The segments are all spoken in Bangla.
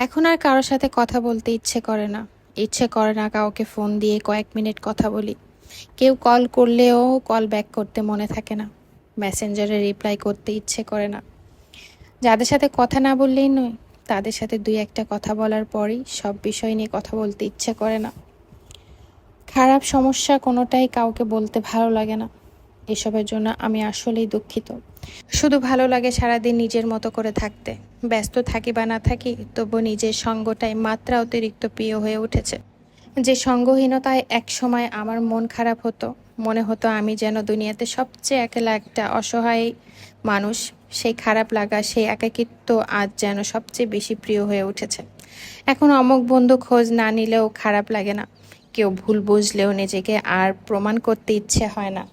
এখন আর কারোর সাথে কথা বলতে ইচ্ছে করে না। ইচ্ছে করে না কাউকে ফোন দিয়ে কয়েক মিনিট কথা বলি। কেউ কল করলেও কল ব্যাক করতে মনে থাকে না। মেসেঞ্জারে রিপ্লাই করতে ইচ্ছে করে না। যাদের সাথে কথা না বললেই নয়, তাদের সাথে দুই একটা কথা বলার পরই সব বিষয় নিয়ে কথা বলতে ইচ্ছে করে না। খারাপ সমস্যা কোনোটাই কাউকে বলতে ভালো লাগে না। এসবের জন্য আমি আসলেই দুঃখিত। শুধু ভালো লাগে সারাদিন নিজের মতো করে থাকতে। ব্যস্ত থাকি বা না থাকি, তবু নিজের সঙ্গটাই মাত্রা অতিরিক্ত প্রিয় হয়ে উঠেছে। যে সঙ্গহীনতায় এক সময় আমার মন খারাপ হতো, মনে হতো আমি যেন দুনিয়াতে সবচেয়ে একলা একটা অসহায় মানুষ। সেই খারাপ লাগা, সেই একাকিত্ব আজ যেন সবচেয়ে বেশি প্রিয় হয়ে উঠেছে। এখন অমুক বন্ধু খোঁজ না নিলেও খারাপ লাগে না। কেউ ভুল বুঝলেও নিজেকে আর প্রমাণ করতে ইচ্ছে হয় না।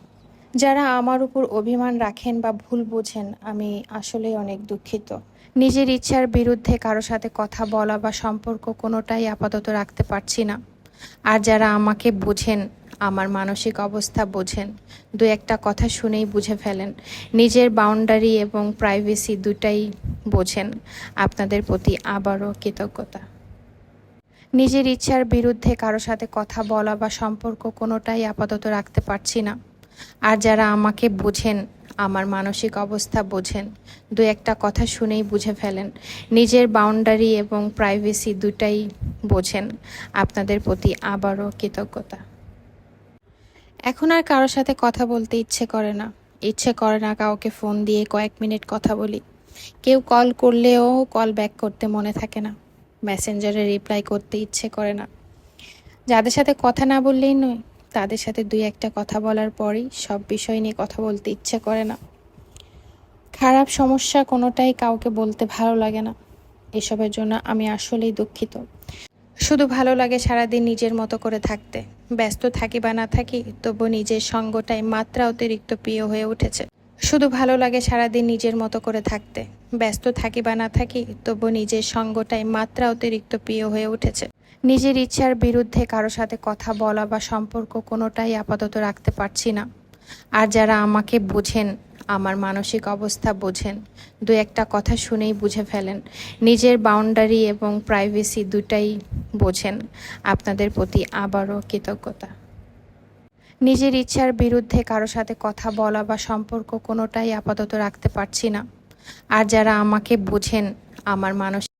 যারা আমার উপর অভিমান রাখেন বা ভুল বোঝেন, আমি আসলে অনেক দুঃখিত। নিজের ইচ্ছার বিরুদ্ধে কারও সাথে কথা বলা বা সম্পর্ক কোনোটাই আপাতত রাখতে পারছি না। আর যারা আমাকে বোঝেন, আমার মানসিক অবস্থা বোঝেন, দু একটা কথা শুনেই বুঝে ফেলেন। নিজের বাউন্ডারি এবং প্রাইভেসি দুটাই বোঝেন। আপনাদের প্রতি আবারও কৃতজ্ঞতা। নিজের ইচ্ছার বিরুদ্ধে কারও সাথে কথা বলা বা সম্পর্ক কোনোটাই আপাতত রাখতে পারছি না। আর যারা আমাকে বোঝেন, আমার মানসিক অবস্থা বোঝেন, দু একটা কথা শুনেই বুঝে ফেলেন। নিজের বাউন্ডারি এবং প্রাইভেসি দুটাই বোঝেন। আপনাদের প্রতি আবারও কৃতজ্ঞতা। এখন আর কারোর সাথে কথা বলতে ইচ্ছে করে না। ইচ্ছে করে না কাউকে ফোন দিয়ে কয়েক মিনিট কথা বলি। কেউ কল করলেও কল ব্যাক করতে মনে থাকে না। মেসেঞ্জারে রিপ্লাই করতে ইচ্ছে করে না। যাদের সাথে কথা না বললেই নয় তাদের সাথে দুই একটা কথা বলার পরই সব বিষয় নিয়ে কথা বলতে ইচ্ছে করে না। খারাপ সমস্যা কোনোটাই কাউকে বলতে ভালো লাগে না। এসবের জন্য আমি আসলেই দুঃখিত। শুধু ভালো লাগে সারাদিন নিজের মতো করে থাকতে। ব্যস্ত থাকি বা না থাকি, তবু নিজের সঙ্গটাই মাত্রা অতিরিক্ত প্রিয় হয়ে উঠেছে। শুধু ভালো লাগে সারাদিন নিজের মতো করে থাকতে। ব্যস্ত থাকি বা না থাকি, তবু নিজের সঙ্গটাই মাত্রা অতিরিক্ত প্রিয় হয়ে উঠেছে। নিজের ইচ্ছার বিরুদ্ধে কারও সাথে কথা বলা বা সম্পর্ক কোনোটাই আপাতত রাখতে পারছি না। আর যারা আমাকে বোঝেন, আমার মানসিক অবস্থা বোঝেন, দু একটা কথা শুনেই বুঝে ফেলেন, নিজের বাউন্ডারি এবং প্রাইভেসি দুটাই বোঝেন, আপনাদের প্রতি আবারও কৃতজ্ঞতা। নিজের ইচ্ছার বিরুদ্ধে কারও সাথে কথা বলা বা সম্পর্ক কোনোটাই আপাতত রাখতে পারছি না। আর যারা আমাকে বোঝেন, আমার মানসিক